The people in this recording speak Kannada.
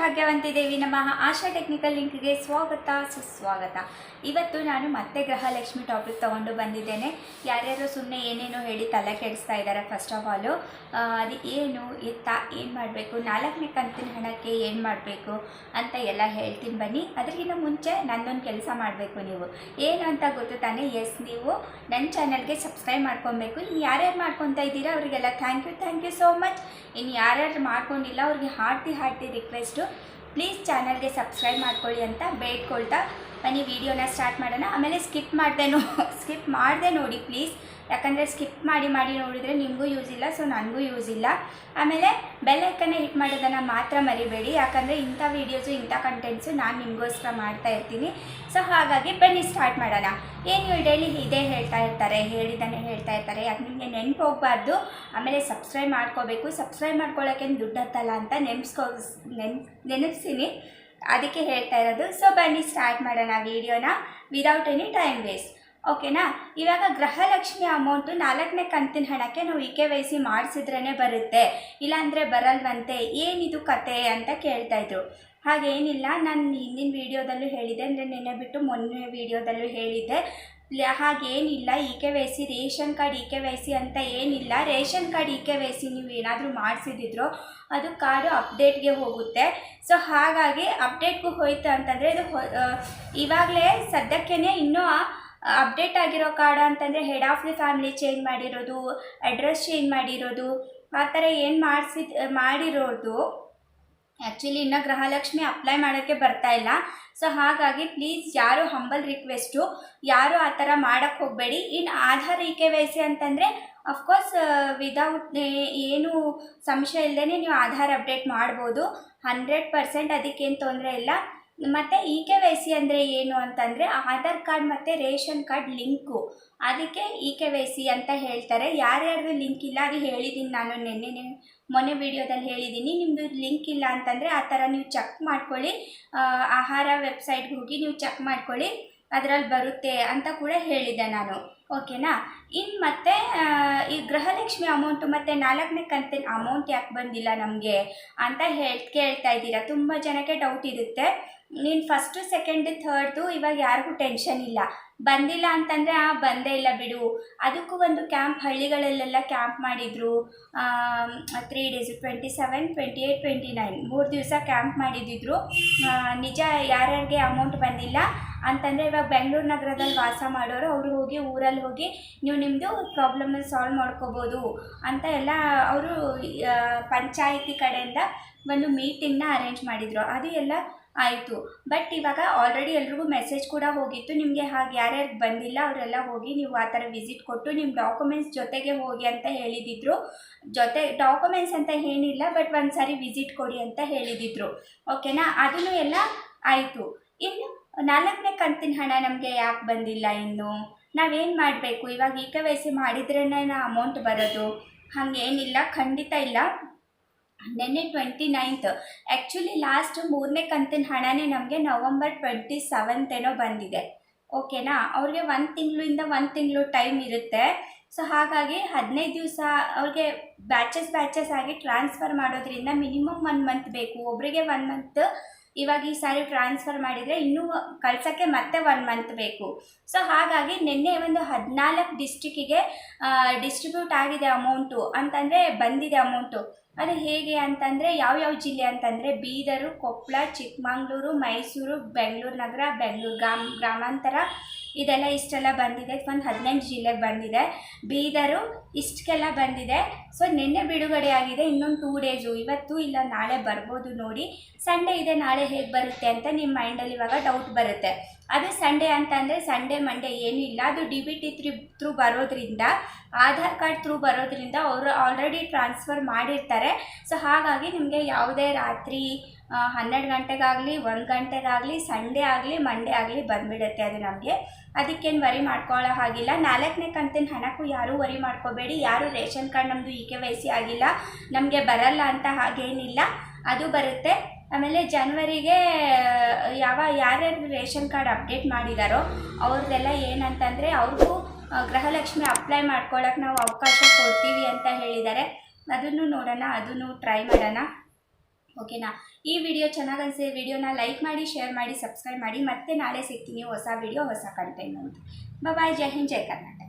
ಭಾಗ್ಯವಂತಿ ದೇವಿ ನಮ್ಮ ಆಶಾ ಟೆಕ್ನಿಕಲ್ ಲಿಂಕ್ಗೆ ಸ್ವಾಗತ, ಸುಸ್ವಾಗತ. ಇವತ್ತು ನಾನು ಮತ್ತೆ ಗೃಹಲಕ್ಷ್ಮಿ ಟಾಪಿಕ್ ತೊಗೊಂಡು ಬಂದಿದ್ದೇನೆ. ಯಾರ್ಯಾರು ಸುಮ್ಮನೆ ಏನೇನೋ ಹೇಳಿ ತಲೆ ಕೆಡಿಸ್ತಾ ಇದ್ದಾರೆ ಫಸ್ಟ್ ಆಫ್ ಆಲು ಅದು ಏನು ಎತ್ತ ಏನು ಮಾಡಬೇಕು, ನಾಲ್ಕನೇ ಕಂತಿನ ಹಣಕ್ಕೆ ಏನು ಮಾಡಬೇಕು ಅಂತ ಎಲ್ಲ ಹೇಳ್ತೀನಿ ಬನ್ನಿ. ಅದಕ್ಕಿಂತ ಮುಂಚೆ ನನ್ನೊಂದು ಕೆಲಸ ಮಾಡಬೇಕು ನೀವು. ಏನು ಅಂತ ಗೊತ್ತು ತಾನೆ? ಎಸ್ ನೀವು ನನ್ನ ಚಾನಲ್ಗೆ ಸಬ್ಸ್ಕ್ರೈಬ್ ಮಾಡ್ಕೊಬೇಕು. ಇನ್ನು ಯಾರ್ಯಾರು ಮಾಡ್ಕೊತಾ ಇದ್ದೀರಾ, ಅವರಿಗೆಲ್ಲ thank you thank you so much ಇನ್ನು ಯಾರ್ಯಾರು ಮಾಡ್ಕೊಂಡಿಲ್ಲ, ಅವ್ರಿಗೆ ಹಾರ್ಟಿ ಹಾರ್ಟಿ ರಿಕ್ವೆಸ್ಟು ಪ್ಲೀಸ್ ಚಾನಲ್ಗೆ ಸಬ್ಸ್ಕ್ರೈಬ್ ಮಾಡ್ಕೊಳ್ಳಿ ಅಂತ ಬೇಡ್ಕೊಳ್ತಾ. ಬನ್ನಿ ವಿಡಿಯೋನ ಸ್ಟಾರ್ಟ್ ಮಾಡೋಣ. ಆಮೇಲೆ ಸ್ಕಿಪ್ ಮಾಡಿದೆ ನೋ ಸ್ಕಿಪ್ ಮಾಡಿದೆ ನೋಡಿ ಪ್ಲೀಸ್ ಯಾಕಂದರೆ ಸ್ಕಿಪ್ ಮಾಡಿ ಮಾಡಿ ನೋಡಿದರೆ ನಿಮಗೂ ಯೂಸ್ ಇಲ್ಲ ಸೊ ನನಗೂ ಯೂಸ್ ಇಲ್ಲ. ಆಮೇಲೆ ಬೆಲ್ಲೈಕನ್ನ ಹಿಟ್ ಮಾಡೋದನ್ನು ಮಾತ್ರ ಮರಿಬೇಡಿ, ಯಾಕಂದರೆ ಇಂಥ ವೀಡಿಯೋಸು ಇಂಥ ಕಂಟೆಂಟ್ಸು ನಾನು ನಿಮಗೋಸ್ಕರ ಮಾಡ್ತಾ ಇರ್ತೀನಿ. ಸೊ ಹಾಗಾಗಿ ಬನ್ನಿ ಸ್ಟಾರ್ಟ್ ಮಾಡೋಣ. ಏನು ಹೇಳಿ ಡೈಲಿ ಇದೇ ಹೇಳ್ತಾ ಇರ್ತಾರೆ ಹೇಳಿದ್ದಾನೆ ಹೇಳ್ತಾ ಇರ್ತಾರೆ ಯಾಕೆ ನಿಮಗೆ ನೆನ್ಪು ಹೋಗಬಾರ್ದು. ಆಮೇಲೆ ಸಬ್ಸ್ಕ್ರೈಬ್ ಮಾಡ್ಕೋಬೇಕು. ಸಬ್ಸ್ಕ್ರೈಬ್ ಮಾಡ್ಕೊಳ್ಳೋಕ್ಕೇನು ದುಡ್ಡು ಹತ್ತಲ್ಲ ಅಂತ ನೆನ್ಸ್ಕೋ ನೆನ್ ಅದಕ್ಕೆ ಹೇಳ್ತಾ ಇರೋದು. ಸೊ ಬನ್ನಿ ಸ್ಟಾರ್ಟ್ ಮಾಡೋಣ ವೀಡಿಯೋನ ವಿದೌಟ್ ಎನಿ ಟೈಮ್ ವೇಸ್ಟ್ ಓಕೆನಾ? ಇವಾಗ ಗೃಹಲಕ್ಷ್ಮಿ ಅಮೌಂಟು ನಾಲ್ಕನೇ ಕಂತಿನ ಹಣಕ್ಕೆ ನಾವು ಇ ಕೆ ವೈ ಸಿ ಮಾಡಿಸಿದ್ರೇ ಬರುತ್ತೆ. ಇಲ್ಲಾಂದರೆ ಬರಲ್ವಂತೆ? ಏನಿದು ಕತೆ ಅಂತ ಕೇಳ್ತಾ ಇದ್ರು. ಹಾಗೇನಿಲ್ಲ ನಾನು ಹಿಂದಿನ ವೀಡಿಯೋದಲ್ಲೂ ಹೇಳಿದ್ದೆ, ಅಂದರೆ ನೆನೆ ಬಿಟ್ಟು ಮೊನ್ನೆ ವೀಡಿಯೋದಲ್ಲೂ ಹೇಳಿದ್ದೆ. ಹಾಗೇನಿಲ್ಲ E K Y C ration card E K Y C ಅಂತ ಏನಿಲ್ಲ. Ration card E K Y C ನೀವು ಏನಾದರೂ ಮಾಡಿಸಿದಿದ್ರು ಅದು ಕಾರ್ಡು ಅಪ್ಡೇಟ್ಗೆ ಹೋಗುತ್ತೆ. ಸೊ, ಹಾಗಾಗಿ ಅಪ್ಡೇಟ್ಗೂ ಹೋಯ್ತು ಅಂತಂದರೆ ಇದು ಇವಾಗಲೇ ಸದ್ಯಕ್ಕೇ ಇನ್ನೂ ಅಪ್ಡೇಟ್ ಆಗಿರೋ ಕಾರ್ಡ್ ಅಂತಂದರೆ head of the family change ಮಾಡಿರೋದು ಅಡ್ರೆಸ್ ಚೇಂಜ್ ಮಾಡಿರೋದು, ಆ ಥರ ಏನು ಮಾಡಿಸಿದ್ ಮಾಡಿರೋದು ಆ್ಯಕ್ಚುಲಿ ಇನ್ನೂ ಗೃಹಲಕ್ಷ್ಮಿ ಅಪ್ಲೈ ಮಾಡೋಕ್ಕೆ ಬರ್ತಾ ಇಲ್ಲ. ಸೊ ಹಾಗಾಗಿ ಪ್ಲೀಸ್ ಯಾರು ಹಂಬಲ್ ರಿಕ್ವೆಸ್ಟು ಯಾರು ಆ ಥರ ಮಾಡೋಕ್ಕೆ ಹೋಗಬೇಡಿ. ಇನ್ನು Aadhaar E K Y C ಅಂತಂದರೆ ಅಫ್ಕೋರ್ಸ್ ವಿದೌಟ್ ಏನು ಸಂಶಯ ಇಲ್ಲದೇ ನೀವು ಆಧಾರ್ ಅಪ್ಡೇಟ್ ಮಾಡ್ಬೋದು. ಹಂಡ್ರೆಡ್ ಪರ್ಸೆಂಟ್ ಅದಕ್ಕೇನು ತೊಂದರೆ ಇಲ್ಲ. ಮತ್ತು ಇ ಕೆ ವೈ ಸಿ ಅಂದರೆ ಏನು ಅಂತಂದರೆ ಆಧಾರ್ ಕಾರ್ಡ್ ಮತ್ತು ರೇಷನ್ ಕಾರ್ಡ್ ಲಿಂಕು. ಅದಕ್ಕೆ ಇ ಕೆ ವೈ ಸಿ ಅಂತ ಹೇಳ್ತಾರೆ. ಯಾರ್ಯಾರ್ದು ಲಿಂಕ್ ಇಲ್ಲ ಅದು ಹೇಳಿದ್ದೀನಿ ನಾನು ನಿನ್ನೆ ಮೊನ್ನೆ ವಿಡಿಯೋದಲ್ಲಿ ಹೇಳಿದ್ದೀನಿ ನಿಮ್ಮದು ಲಿಂಕ್ ಇಲ್ಲ ಅಂತಂದರೆ ಆ ಥರ ನೀವು ಚೆಕ್ ಮಾಡ್ಕೊಳ್ಳಿ. ಆಹಾರ ವೆಬ್ಸೈಟ್ಗೆ ಹೋಗಿ ನೀವು ಚೆಕ್ ಮಾಡ್ಕೊಳ್ಳಿ. ಅದರಲ್ಲಿ ಬರುತ್ತೆ ಅಂತ ಕೂಡ ಹೇಳಿದೆ ನಾನು. ಓಕೆನಾ? ಇನ್ನು ಮತ್ತೆ ಈ ಗೃಹಲಕ್ಷ್ಮಿ ಅಮೌಂಟು ಮತ್ತು ನಾಲ್ಕನೇ ಕಂತಿನ ಅಮೌಂಟ್ ಯಾಕೆ ಬಂದಿಲ್ಲ ನಮಗೆ ಅಂತ ಹೇಳ್ ಕೇಳ್ತಾ ಇದ್ದೀರಾ. ತುಂಬ ಜನಕ್ಕೆ ಡೌಟ್ ಇರುತ್ತೆ. ನೀನು ಫಸ್ಟು ಸೆಕೆಂಡ್ ಥರ್ಡು ಇವಾಗ ಯಾರಿಗೂ ಟೆನ್ಷನ್ ಇಲ್ಲ. ಬಂದಿಲ್ಲ ಅಂತಂದರೆ, ಆ, ಬಂದೇ ಇಲ್ಲ ಬಿಡು. ಅದಕ್ಕೂ ಒಂದು ಕ್ಯಾಂಪ್ ಹಳ್ಳಿಗಳಲ್ಲೆಲ್ಲ ಕ್ಯಾಂಪ್ ಮಾಡಿದರು. Three days twenty seven twenty eight twenty nine ಮೂರು ದಿವಸ ಕ್ಯಾಂಪ್ ಮಾಡಿದ್ದಿದ್ರು ನಿಜ ಯಾರ್ಯಾರಿಗೆ ಅಮೌಂಟ್ ಬಂದಿಲ್ಲ ಅಂತಂದರೆ ಇವಾಗ ಬೆಂಗಳೂರು ನಗರದಲ್ಲಿ ವಾಸ ಮಾಡೋರು ಅವರು ಹೋಗಿ ಊರಲ್ಲಿ ಹೋಗಿ ನೀವು ನಿಮ್ಮದು ಪ್ರಾಬ್ಲಮ್ ಸಾಲ್ವ್ ಮಾಡ್ಕೋಬೋದು ಅಂತ ಎಲ್ಲ ಅವರು ಪಂಚಾಯಿತಿ ಕಡೆಯಿಂದ ಒಂದು ಮೀಟಿಂಗ್ನ ಅರೇಂಜ್ ಮಾಡಿದರು. ಅದು ಎಲ್ಲ ಆಯಿತು. ಬಟ್ ಇವಾಗ ಆಲ್ರೆಡಿ ಎಲ್ರಿಗೂ ಮೆಸೇಜ್ ಕೂಡ ಹೋಗಿತ್ತು. ನಿಮಗೆ ಹಾಗೆ ಯಾರ್ಯಾರು ಬಂದಿಲ್ಲ, ಅವರೆಲ್ಲ ಹೋಗಿ ನೀವು ಆ ಥರ ವಿಸಿಟ್ ಕೊಟ್ಟು ನಿಮ್ಮ ಡಾಕ್ಯುಮೆಂಟ್ಸ್ ಜೊತೆಗೆ ಹೋಗಿ ಅಂತ ಹೇಳಿದಿದ್ರು. ಜೊತೆ ಡಾಕ್ಯುಮೆಂಟ್ಸ್ ಅಂತ ಏನಿಲ್ಲ ಬಟ್ ಒಂದು ಸಾರಿ ವಿಸಿಟ್ ಕೊಡಿ ಅಂತ ಹೇಳಿದಿದ್ರು. ಓಕೆನಾ ಅದನ್ನು ಎಲ್ಲ ಆಯಿತು. ಇನ್ನು ನಾಲ್ಕನೇ ಕಂತಿನ ಹಣ ನಮಗೆ ಯಾಕೆ ಬಂದಿಲ್ಲ ಇನ್ನು? ನಾವೇನು ಮಾಡಬೇಕು? ಇವಾಗ ಇ ಕೆ ವೈ ಸಿ ಮಾಡಿದ್ರೇ ಅಮೌಂಟ್ ಬರೋದು? ಹಾಗೇನಿಲ್ಲ, ಖಂಡಿತ ಇಲ್ಲ. ನಿನ್ನೆ ಟ್ವೆಂಟಿ ನೈನ್ತ್ ಆ್ಯಕ್ಚುಲಿ ಲಾಸ್ಟ್ ಮೂರನೇ ಕಂತಿನ ಹಣನೇ ನಮಗೆ ನವಂಬರ್ ಟ್ವೆಂಟಿ ಸೆವೆಂತ್ ಏನೋ ಬಂದಿದೆ. ಓಕೆನಾ ಅವ್ರಿಗೆ ಒಂದು ತಿಂಗಳಿಂದ ಒಂದು ತಿಂಗಳು ಟೈಮ್ ಇರುತ್ತೆ. ಸೊ ಹಾಗಾಗಿ ಹದಿನೈದು ದಿವಸ ಅವ್ರಿಗೆ ಬ್ಯಾಚಸ್ ಬ್ಯಾಚಸ್ ಆಗಿ ಟ್ರಾನ್ಸ್ಫರ್ ಮಾಡೋದ್ರಿಂದ ಮಿನಿಮಮ್ ಒನ್ ಮಂತ್ ಬೇಕು. ಒಬ್ಬರಿಗೆ ಒನ್ ಮಂತ್ ಇವಾಗ ಈ ಸಾರಿ ಟ್ರಾನ್ಸ್ಫರ್ ಮಾಡಿದರೆ ಇನ್ನೂ ಕಳ್ಸೋಕ್ಕೆ ಮತ್ತೆ ಒನ್ ಮಂತ್ ಬೇಕು. ಸೊ ಹಾಗಾಗಿ ನಿನ್ನೆ ಒಂದು ಹದಿನಾಲ್ಕು ಡಿಸ್ಟಿಕ್ಕಿಗೆ ಡಿಸ್ಟ್ರಿಬ್ಯೂಟ್ ಆಗಿದೆ ಅಮೌಂಟು ಅಂತಂದರೆ ಬಂದಿದೆ ಅಮೌಂಟು ಅದು ಹೇಗೆ ಅಂತಂದರೆ ಯಾವ್ಯಾವ ಜಿಲ್ಲೆ ಅಂತಂದರೆ ಬೀದರು ಕೊಪ್ಪಳ ಚಿಕ್ಕಮಂಗ್ಳೂರು ಮೈಸೂರು, ಬೆಂಗಳೂರು ನಗರ, ಬೆಂಗಳೂರು ಗ್ರಾಮ, ಗ್ರಾಮಾಂತರ. ಇದೆಲ್ಲ ಇಷ್ಟೆಲ್ಲ ಬಂದಿದೆ. ಒಂದು ಹದಿನೆಂಟು ಜಿಲ್ಲೆಗೆ ಬಂದಿದೆ. ಬೀದರು ಇಷ್ಟಕ್ಕೆಲ್ಲ ಬಂದಿದೆ. ಸೊ ನಿನ್ನೆ ಬಿಡುಗಡೆ ಆಗಿದೆ. ಇನ್ನೊಂದು ಟೂ ಡೇಸು ಇವತ್ತು ಇಲ್ಲ, ನಾಳೆ ಬರ್ಬೋದು ನೋಡಿ. ಸಂಡೇ ಇದೆ, ನಾಳೆ ಹೇಗೆ ಬರುತ್ತೆ ಅಂತ ನಿಮ್ಮ ಮೈಂಡಲ್ಲಿ ಇವಾಗ ಡೌಟ್ ಬರುತ್ತೆ. ಅದು ಸಂಡೇ ಅಂತಂದರೆ ಸಂಡೇ ಮಂಡೇ ಏನೂ ಇಲ್ಲ. ಅದು D B T through through ಬರೋದ್ರಿಂದ ಆಧಾರ್ ಕಾರ್ಡ್ ತ್ರೂ ಬರೋದ್ರಿಂದ ಅವರು ಆಲ್ರೆಡಿ ಟ್ರಾನ್ಸ್ಫರ್ ಮಾಡಿರ್ತಾರೆ. ಸೊ ಹಾಗಾಗಿ ನಿಮಗೆ ಯಾವುದೇ ರಾತ್ರಿ ಹನ್ನೆರಡು ಗಂಟೆಗಾಗಲಿ, ಒಂದು ಗಂಟೆಗಾಗಲಿ, ಸಂಡೇ ಆಗಲಿ, ಮಂಡೇ ಆಗಲಿ ಬಂದುಬಿಡುತ್ತೆ ಅದು ನಮಗೆ. ಅದಕ್ಕೇನು ವರಿ ಮಾಡ್ಕೊಳ್ಳೋ ಹಾಗಿಲ್ಲ. ನಾಲ್ಕನೇ ಕಂತಿನ ಹಣಕ್ಕೂ ಯಾರೂ ವರಿ ಮಾಡ್ಕೋಬೇಡಿ. ಯಾರು ರೇಷನ್ ಕಾರ್ಡ್ ನಮ್ಮದು ಇ ಕೆ ವೈ ಸಿ ಆಗಿಲ್ಲ. ನಮಗೆ ಬರಲ್ಲ ಅಂತ ಹಾಗೇನಿಲ್ಲ. ಅದು ಬರುತ್ತೆ. ಆಮೇಲೆ ಜನ್ವರಿಗೆ, ಯಾವ, ಯಾರ್ಯಾರು ರೇಷನ್ ಕಾರ್ಡ್ ಅಪ್ಡೇಟ್ ಮಾಡಿದಾರೋ ಅವ್ರದ್ದೆಲ್ಲ ಏನಂತಂದರೆ ಅವ್ರಿಗೂ ಗೃಹಲಕ್ಷ್ಮಿ ಅಪ್ಲೈ ಮಾಡ್ಕೊಳ್ಳೋಕೆ ನಾವು ಅವಕಾಶ ಕೊಡ್ತೀವಿ ಅಂತ ಹೇಳಿದ್ದಾರೆ ಅದನ್ನು ನೋಡೋಣ, ಅದನ್ನು ಟ್ರೈ ಮಾಡೋಣ. ಓಕೆನಾ? ಈ ವಿಡಿಯೋ ಚೆನ್ನಾಗಿ ವಿಡಿಯೋನ ಲೈಕ್ ಮಾಡಿ ಶೇರ್ ಮಾಡಿ ಸಬ್ಸ್ಕ್ರೈಬ್ ಮಾಡಿ. ಮತ್ತೆ ನಾಳೆ ಸಿಗ್ತೀನಿ ಹೊಸ ವಿಡಿಯೋ ಹೊಸ ಕಂಟೆಂಟ್ ಅಂತ. ಬಾಯ್ ಜೈ ಹಿಂದ್, ಜೈ ಕರ್ನಾಟಕ.